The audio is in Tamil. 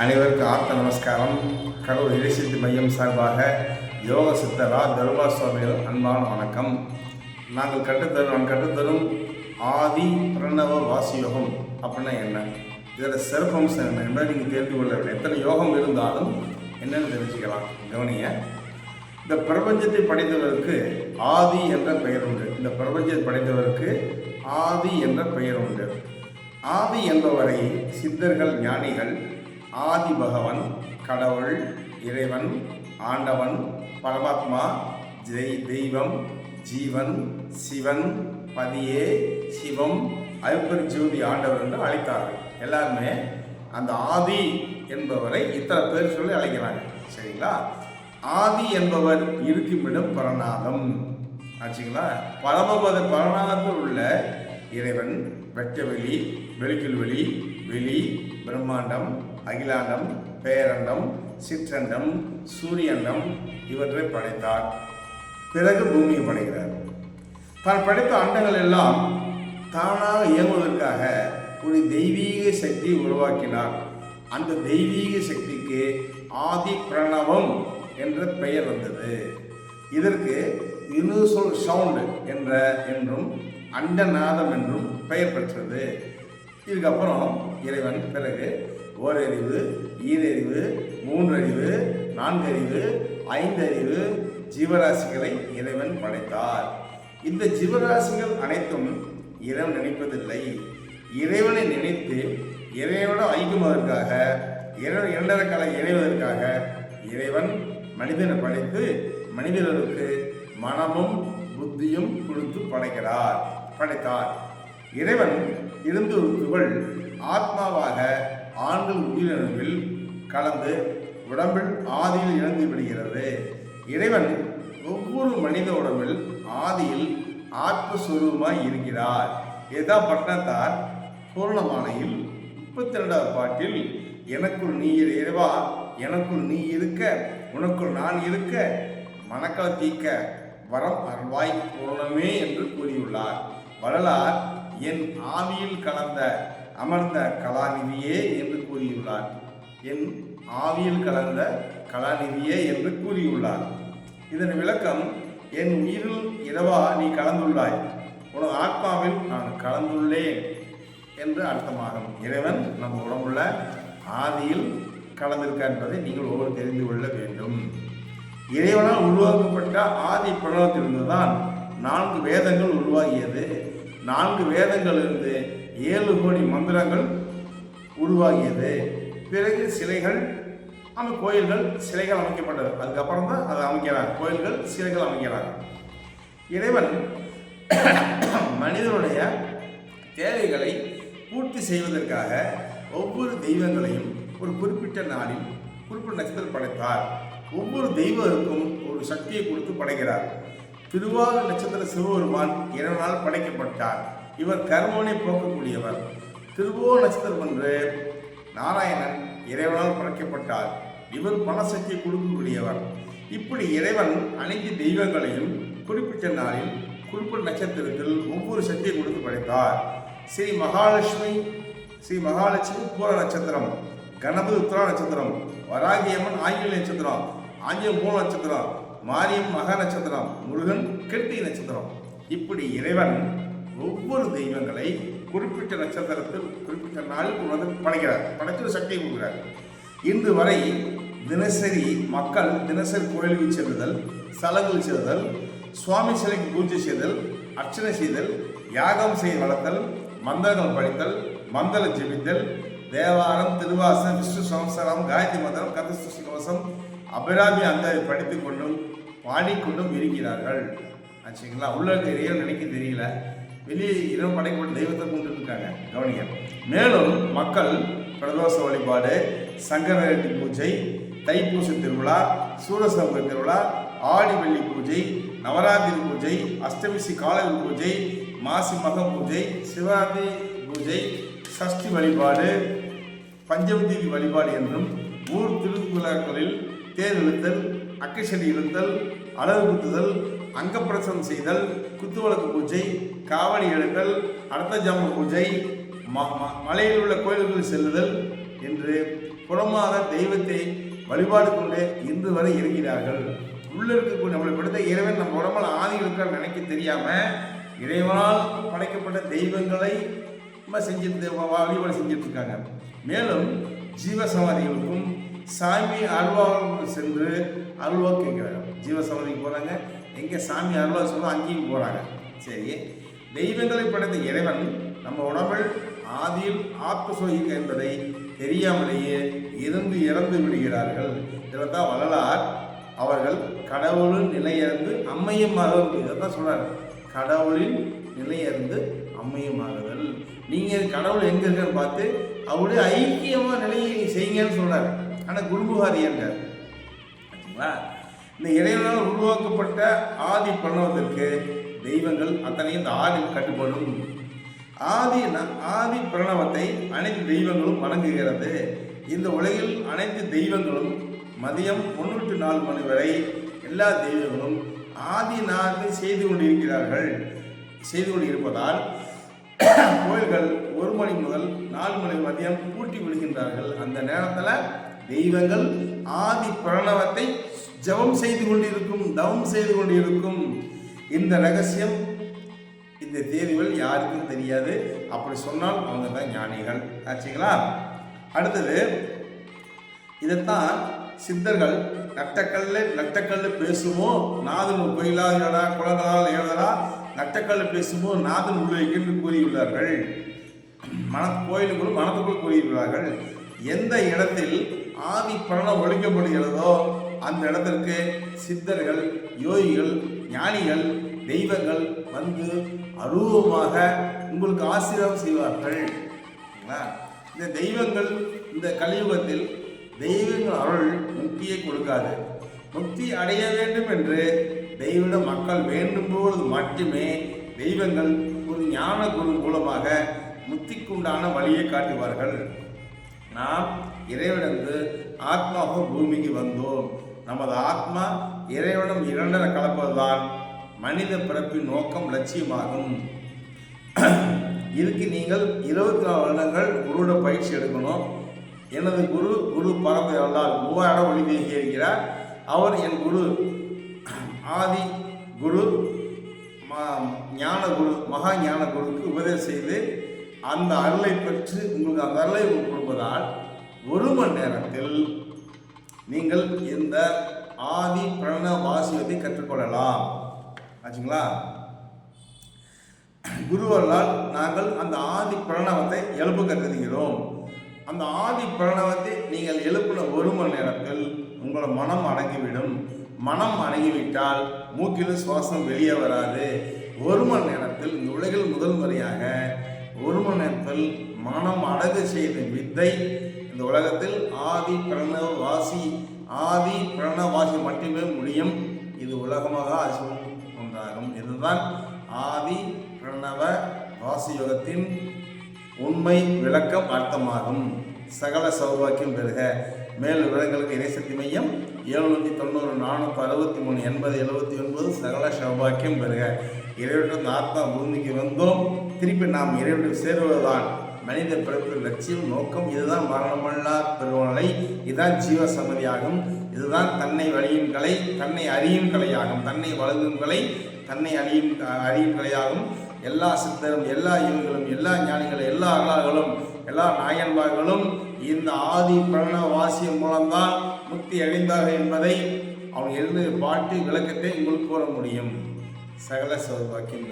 அனைவருக்கும் ஆர்த்த நமஸ்காரம். கடவுள் இறைசித்தி மையம் சார்பாக யோக சித்தரா தருமா சுவாமிகள் அன்பான வணக்கம். நாங்கள் கற்றுத்தரும் நான் கற்றுத்தரும் ஆதி பிரணவ வாசி யோகம் அப்படின்னா என்ன? இதோட சிறப்பம்சம் என்ன என்பதை நீங்கள் தெரிந்து கொள்ள வேண்டும். எத்தனை யோகம் இருந்தாலும் என்னென்னு தெரிஞ்சுக்கலாம். கவனிய இந்த பிரபஞ்சத்தை படைத்தவருக்கு ஆதி என்ற பெயர் உண்டு. இந்த பிரபஞ்சத்தை படைத்தவருக்கு ஆதி என்ற பெயர் உண்டு. ஆதி என்பவரை சித்தர்கள் ஞானிகள் ஆதி பகவன் கடவுள் இறைவன் ஆண்டவன் பரமாத்மா ஜெய் தெய்வம் ஜீவன் சிவன் பதியே சிவம் அல்பர் ஜோதி ஆண்டவர் என்று அழைத்தார்கள். எல்லாருமே அந்த ஆதி என்பவரை இத்தனை பேர் சொல்லி அழைக்கிறாங்க. சரிங்களா? ஆதி என்பவர் இருக்குமிடம் பரநாதம் ஆச்சுங்களா? பரமபத பரநாதத்தில் உள்ள இறைவன் வெட்டவெளி வெளிக்குள் வெளி வெளி பிரம்மாண்டம் அகிலாண்டம் பேரண்டம் சிற்றண்டம் சூரியண்டம் இவற்றை படைத்தார். பிறகு பூமியை படைக்கிறார். தான் படைத்த அண்டங்கள் எல்லாம் தானாக இயங்குவதற்காக ஒரு தெய்வீக சக்தி உருவாக்கினார். அந்த தெய்வீக சக்திக்கு ஆதி பிரணவம் என்ற பெயர் வந்தது. இதற்கு யூனிவர்சல் சவுண்ட் என்ற என்றும் அண்டநாதம் என்றும் பெயர் பெற்றது. இதுக்கப்புறம் இறைவன் பிறகு ஓரறிவு ஈரறிவு மூன்றறிவு நான்கறிவு ஐந்தறிவு ஜீவராசிகளை இறைவன் படைத்தார். இந்த ஜீவராசிகள் அனைத்தும் இறைவன் நினைப்பதில்லை. இறைவனை நினைத்து இறைவனோட ஐக்கியமாவதற்காக இறைவன் இரண்டரை கலை இணைவதற்காக இறைவன் மனிதனை படைத்து மனிதர்களுக்கு மனமும் புத்தியும் கொடுத்து படைக்கிறார் படைத்தார். இறைவன் இருந்து ஒரு துகள் ஆத்மாவாக ஆண்கள் உயிரிழவில் கலந்து உடம்பில் ஆதியில் இழந்து விடுகிறது. இறைவன் ஒவ்வொரு மனித உடம்பில் ஆதியில் ஆத்மஸ்வரூபமாய் இருக்கிறார். இதுதான் பட்டணத்தார் பூர்ணமானையில் முப்பத்தி ரெண்டாவது பாட்டில் எனக்குள் நீ இறைவா எனக்குள் நீ இருக்க உனக்குள் நான் இருக்க மனக்கள தீக்க வரம் அருள்வாய் பூரணமே என்று கூறியுள்ளார். வரலார் என் ஆவியில் கலந்த அமர்ந்த கலாநிதியே என்று கூறியுள்ளார். என் ஆவியில் கலந்த கலாநிதியே என்று கூறியுள்ளார். இதன் விளக்கம் என் உயிரில் இரவா நீ கலந்துள்ளாய்? உனது ஆத்மாவில் நான் கலந்துள்ளேன் என்று அர்த்தமாகும். இறைவன் நம்ம உடம்புல ஆதியில் கலந்திருக்க என்பதை நீங்கள் ஒவ்வொரு தெரிந்து கொள்ள வேண்டும். இறைவனால் உருவாக்கப்பட்ட ஆதி பிரணவத்திலிருந்து தான் நான்கு வேதங்கள் உருவாகியது. நான்கு வேதங்களிலிருந்து ஏழு கோடி மந்திரங்கள் உருவாகியது. பிறகு சிலைகள் அந்த கோயில்கள் சிலைகள் அமைக்கப்பட்டது. அதுக்கப்புறம் தான் அதை அமைக்கிறாங்க கோயில்கள் சிலைகள் அமைக்கிறாங்க இறைவன் மனிதனுடைய தேவைகளை பூர்த்தி செய்வதற்காக ஒவ்வொரு தெய்வங்களையும் ஒரு குறிப்பிட்ட நாளில் குறிப்பிட்ட நட்சத்திரம் படைத்தார். ஒவ்வொரு தெய்வருக்கும் ஒரு சக்தியை கொடுத்து படைக்கிறார். திருவாத நட்சத்திர சிவபெருமான் இறைவனால் படைக்கப்பட்டார். இவர் கர்மனை போக்கக்கூடியவர். திருவோ நட்சத்திரம் என்று நாராயணன் இறைவனால் படைக்கப்பட்டார். இவர் பணசக்தியை கொடுக்கக்கூடியவர். இப்படி இறைவன் அனைத்து தெய்வங்களையும் குறிப்பிட்ட நாளில் குறிப்பிட்ட நட்சத்திரத்தில் ஒவ்வொரு சக்தியை கொடுத்து படைத்தார். ஸ்ரீ மகாலட்சுமி ஸ்ரீ மகாலட்சுமி பூர நட்சத்திரம் கணபதி உத்தரா நட்சத்திரம் வராகியம்மன் ஆங்கில நட்சத்திரம் ஆஞ்சம் மூல நட்சத்திரம் மாரியம் மகா நட்சத்திரம் முருகன் கிருத்தி நட்சத்திரம். இப்படி இறைவன் ஒவ்வொரு தெய்வங்களை குறிப்பிட்ட நட்சத்திரத்தில் குறிப்பிட்ட நாளில் கொண்டு வந்து படைக்கிறார். படைத்து ஒரு சக்தியை கொடுக்கிறார். இன்று வரை தினசரி மக்கள் தினசரி கோயிலுக்கு செல்லுதல் ஸ்தலங்கள் செல்லுதல் சுவாமி சிலைக்கு பூஜை செய்தல் அர்ச்சனை செய்தல் யாகம் செய்ய வளர்த்தல் மந்திரங்கள் படித்தல் மந்தள ஜெபித்தல் தேவாரம் திருவாசம் விஷ்ணு சம்சாரம் காயத்ரி மந்திரம் கதஸ்து கவசம் அபிராமி அந்த படித்துக் கொண்டும் பாடிக்கொண்டும் இருக்கிறார்கள். ஆச்சுங்களா? உள்ள தெரியல நினைக்க தெரியல. வெளியே இரவு படைக்கப்பட்ட தெய்வத்தை கொண்டு இருக்காங்க கவனிங்க. மேலும் மக்கள் பிரதோஷ வழிபாடு சங்கரகட்டி பூஜை தைப்பூச திருவிழா சூரசமூக திருவிழா ஆடி வெள்ளி பூஜை நவராத்திரி பூஜை அஷ்டமிசி காலவி பூஜை மாசி மக பூஜை சிவராத்திரி பூஜை சஷ்டி வழிபாடு பஞ்சமதேவி வழிபாடு என்றும் ஊர் திருவிழாக்களில் தேர் இழுத்தல் அக்கிசடி இழுத்தல் அழகு குத்துதல் அங்கப்பிரசனம் செய்தல் குத்துவிளக்கு பூஜை காவடி எடுத்தல் அர்த்த ஜாம பூஜை ம- மலையில் உள்ள கோயில்களில் செல்லுதல் என்று புறமாத தெய்வத்தை வழிபாடு கொண்டு இன்று வரை இருக்கிறார்கள். உள்ள இருக்கக்கூடிய நம்மளை படுத்த இறைவன் நம்ம உடம்புல ஆதி இருக்கான்னு நினைக்க தெரியாம இறைவனால் படைக்கப்பட்ட தெய்வங்களை நம்ம செஞ்சுட்டு வழிபாடு செஞ்சுட்டு இருக்காங்க. மேலும் ஜீவசமாதிகளுக்கும் சாமி அருள்வாளர்களுக்கு சென்று அருள்வா கேட்கிறார்கள் ஜீவசமாதிக்கு போகிறாங்க எங்கே சாமி அருள்வா சொல்ல அங்கேயும் போகிறாங்க சரி. தெய்வங்களை படைத்த இறைவன் நம்ம உடம்பில் ஆதியில் ஆத்மசோகிக்க என்பதை தெரியாமலேயே இருந்து இறந்து விடுகிறார்கள். இதில் தான் வள்ளலார் அவர்கள் கடவுளின் நிலையிறந்து அம்மையமாக இதை தான் சொல்கிறார் கடவுளின் நிலையிறந்து அம்மையமாகுதல் நீங்கள் கடவுள் எங்கே இருக்கான்னு பார்த்து அவருடைய ஐக்கியமாக நிலையை செய்யுங்கன்னு சொல்கிறார் ஆனால் குருபுகாரி என்றார் ஆச்சுங்களா? இந்த இறைவனால் உருவாக்கப்பட்ட ஆதி பிரணவத்திற்கு தெய்வங்கள் அத்தனையும் இந்த ஆதி கட்டுப்படும். ஆதி ஆதி பிரணவத்தை அனைத்து தெய்வங்களும் வணங்குகிறது. இந்த உலகில் அனைத்து தெய்வங்களும் மதியம் முன்னூற்று நாலு மணி வரை எல்லா தெய்வங்களும் ஆதி நாளை செய்து கொண்டிருக்கிறார்கள். செய்து கொண்டிருப்பதால் கோயில்கள் ஒரு மணி முதல் நாலு மணி மதியம் பூட்டி விடுகின்றார்கள் அந்த நேரத்தில் தெய்வங்கள் ஆதி பிரணவத்தை ஜெபம் செய்து கொண்டிருக்கும் தவம் செய்து கொண்டிருக்கும். இந்த ரகசியம் இந்த தேதிகள் யாருக்கும் தெரியாது. அப்படி சொன்னால் அவங்க தான் ஞானிகள். ஆச்சுங்களா? அடுத்தது இதைத்தான் சித்தர்கள் நட்டக்கல்ல நட்டக்கல்லு பேசுவோம் நாதன் கோயிலாதடா குளங்களால் எழுதடா நட்டக்கல்லு பேசுவோம் நாதன் உள்ளே என்று கூறியுள்ளார்கள். மன கோயிலுக்குள் மனத்துக்குள் கூறியுள்ளார்கள். எந்த இடத்தில் ஆவி பிரணம் ஒழிக்கப்படுகிறதோ அந்த இடத்திற்கு சித்தர்கள் யோகிகள் ஞானிகள் தெய்வங்கள் வந்து அருவமாக உங்களுக்கு ஆசீர்வாதம் செய்வார்கள். இந்த தெய்வங்கள் இந்த கலியுகத்தில் தெய்வங்கள் அருள் முக்தியை கொடுக்காது. முக்தி அடைய வேண்டும் என்று தெய்வ மக்கள் வேண்டும் பொழுது மட்டுமே தெய்வங்கள் ஒரு ஞான குரு மூலமாக முக்திக்குண்டான வழியை காட்டுவார்கள். நாம் இறைவனந்து ஆத்மாவாக பூமிக்கு வந்தோம். நமது ஆத்மா இறைவனம் இரண்டர கலப்பதுதான் மனித பிறப்பின் நோக்கம் லட்சியமாகும். இதுக்கு நீங்கள் இருபத்தி நாலு வருடங்கள் குருவோட பயிற்சி எடுக்கணும். எனது குரு குரு பரம்பரை அல்லால் மூவாயிரம் ஒளி தேகி இருக்கிறார். அவர் என் குரு ஆதி குரு ஞான குரு மகா ஞான குருக்கு உபதேசம் செய்து அந்த அருளை பெற்று உங்களுக்கு அந்த அருளை கொடுப்பதால் ஒரு மணி நேரத்தில் நீங்கள் இந்த ஆதி பிரண வாசியத்தை கற்றுக்கொள்ளலாம். ஆச்சுங்களா? குருவர்களால் நாங்கள் அந்த ஆதி பிரணவத்தை எழுப்ப கற்றுகிறோம் அந்த ஆதி பிரணவத்தை நீங்கள் எழுப்பின ஒரு மணி நேரத்தில் உங்களோட மனம் அடங்கிவிடும். மனம் அடங்கிவிட்டால் மூக்கிலும் சுவாசம் வெளியே வராது. ஒரு மணி நேரத்தில் இந்த உலகில் முதல் முறையாக ஒரு மனம் அடகு செய்த வித்தை. இந்த உலகத்தில் ஆதி பிரணவ வாசி ஆதி பிரணவ வாசி மட்டுமே முடியும். இது உலகமாக அசுவம் ஒன்றாகும் இதுதான் ஆதி பிரணவ வாசியோகத்தின் உண்மை விளக்கம் அர்த்தமாகும். சகல சௌபாக்கியம் பெறுக மேல் விவரங்களுக்கு இணைசக்தி மையம் எழுநூற்றி தொண்ணூறு நானூற்றி அறுபத்தி மூணு எண்பது எழுபத்தி ஒன்பது சகல சௌபாக்கியம் பெறுக இறைவற்ற ஆத்மா பூமிக்கு வந்தோம். திருப்பி நாம் இறைவனுக்கு சேருவதுதான். மனித பிறப்பின் லட்சியம் நோக்கம் இதுதான் மரணமல்லா பெருவநிலை இதுதான் ஜீவ சமதியாகும் இதுதான் தன்னை வழியும் கலை தன்னை அறியும் கலையாகும். தன்னை வழங்கும் கலை தன்னை அறியும் அறியும் கலையாகும். எல்லா சித்தரும் எல்லா இவர்களும் எல்லா ஞானிகளும் எல்லா அல்லார்களும் எல்லா நாயன்மார்களும் இந்த ஆதி பிரண வாசியம் மூலம்தான் முக்தி அடைந்தார்கள் என்பதை அவன் எழுதிய பாட்டு விளக்கத்தை உங்களுக்கு கூற முடியும். சகல சௌபாக்கியம்